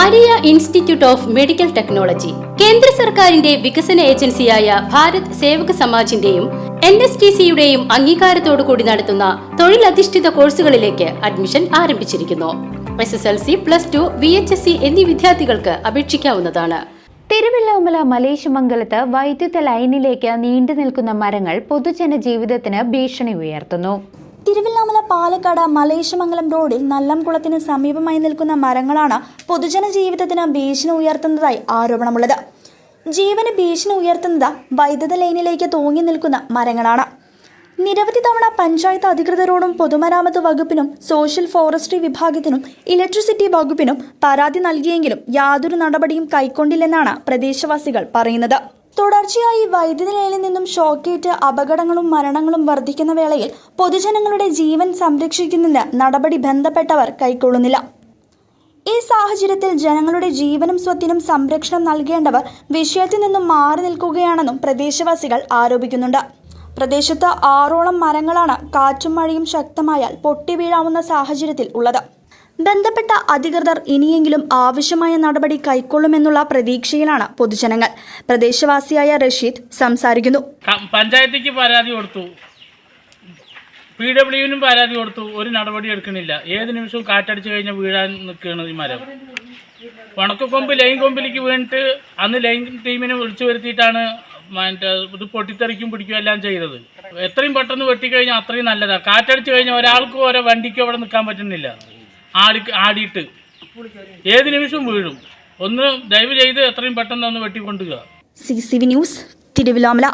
Maria institute of medical technology കേന്ദ്ര സർക്കാരിന്റെ വികസന ഏജൻസിയായ ഭാരത് സേവക സമാജിന്റെയും എൻ എസ് ടി സിയുടെയും അംഗീകാരത്തോടു കൂടി നടത്തുന്ന തൊഴിലധിഷ്ഠിത കോഴ്സുകളിലേക്ക് അഡ്മിഷൻ ആരംഭിച്ചിരിക്കുന്നു. S S L C plus two V H S C എന്നീ വിദ്യാർത്ഥികൾക്ക് അപേക്ഷിക്കാവുന്നതാണ്. തിരുവല്ലോമല മലേശമംഗലത്ത് വൈദ്യുത ലൈനിലേക്ക് നീണ്ടു നിൽക്കുന്ന മരങ്ങൾ പൊതുജന ജീവിതത്തിന് ഭീഷണി ഉയർത്തുന്നു. തിരുവല്ലാമല പാലക്കാട് മലേശമംഗലം റോഡിൽ നല്ലംകുളത്തിന് സമീപമായി നിൽക്കുന്ന മരങ്ങളാണ് പൊതുജന ജീവിതത്തിന് ഭീഷണി ഉയർത്തുന്നതായി ആരോപണമുള്ളത്. ജീവന് ഭീഷണി ഉയർത്തുന്നത് വൈദ്യുത ലൈനിലേക്ക് തൂങ്ങി നിൽക്കുന്ന മരങ്ങളാണ്. നിരവധി തവണ പഞ്ചായത്ത് അധികൃതരോടും പൊതുമരാമത്ത് വകുപ്പിനും സോഷ്യൽ ഫോറസ്ട്രി വിഭാഗത്തിനും ഇലക്ട്രിസിറ്റി വകുപ്പിനും പരാതി നൽകിയെങ്കിലും യാതൊരു നടപടിയും കൈക്കൊണ്ടില്ലെന്നാണ് പ്രദേശവാസികൾ പറയുന്നത്. തുടർച്ചയായി വൈദ്യുതി ലൈനിൽ നിന്നും ഷോക്കേറ്റ് അപകടങ്ങളും മരണങ്ങളും വർദ്ധിക്കുന്ന വേളയിൽ പൊതുജനങ്ങളുടെ ജീവൻ സംരക്ഷിക്കുന്നതിന് നടപടി ബന്ധപ്പെട്ടവർ കൈക്കൊള്ളുന്നില്ല. ഈ സാഹചര്യത്തിൽ ജനങ്ങളുടെ ജീവനും സ്വത്തിനും സംരക്ഷണം നൽകേണ്ടവർ വിഷയത്തിൽ നിന്നും മാറി നിൽക്കുകയാണെന്നും പ്രദേശവാസികൾ ആരോപിക്കുന്നുണ്ട്. പ്രദേശത്ത് ആറോളം മരങ്ങളാണ് കാറ്റും മഴയും ശക്തമായാൽ പൊട്ടിവീഴാവുന്ന സാഹചര്യത്തിൽ ഉള്ളത്. ബന്ധപ്പെട്ട അധികൃതർ ഇനിയെങ്കിലും ആവശ്യമായ നടപടി കൈക്കൊള്ളുമെന്നുള്ള പ്രതീക്ഷയിലാണ് പൊതുജനങ്ങൾ. പ്രദേശവാസിയായ റഷീദ് സംസാരിക്കുന്നു. പഞ്ചായത്തേക്ക് പരാതി കൊടുത്തു. പി ഡബ്ല്യുവിനും പരാതി കൊടുത്തു. ഒരു നടപടി എടുക്കുന്നില്ല. ഏത് നിമിഷവും കാറ്റടിച്ചു കഴിഞ്ഞാൽ വീഴാൻ നിൽക്കുകയാണ് ഈ മരം. ഉണക്കക്കൊമ്പ് ലൈൻ കൊമ്പിലേക്ക് വീണിട്ട് അന്ന് ലൈൻ ടീമിനെ വിളിച്ചു വരുത്തിയിട്ടാണ് ഇത് പൊട്ടിത്തെറിക്കും പിടിക്കും എല്ലാം ചെയ്തത്. എത്രയും പെട്ടെന്ന് വെട്ടിക്കഴിഞ്ഞാൽ അത്രയും നല്ലതാണ് കാറ്റടിച്ചു കഴിഞ്ഞാൽ ഒരാൾക്കും ഓരോ വണ്ടിക്കും അവിടെ നിൽക്കാൻ പറ്റുന്നില്ല. ആടി ആടിയിട്ട്. ഏത് നിമിഷവും വീഴും. ഒന്ന് ദയവ് ചെയ്ത് എത്രയും പെട്ടെന്ന് ഒന്ന് വെട്ടിക്കൊണ്ടുക C C V news Thiruvilwamala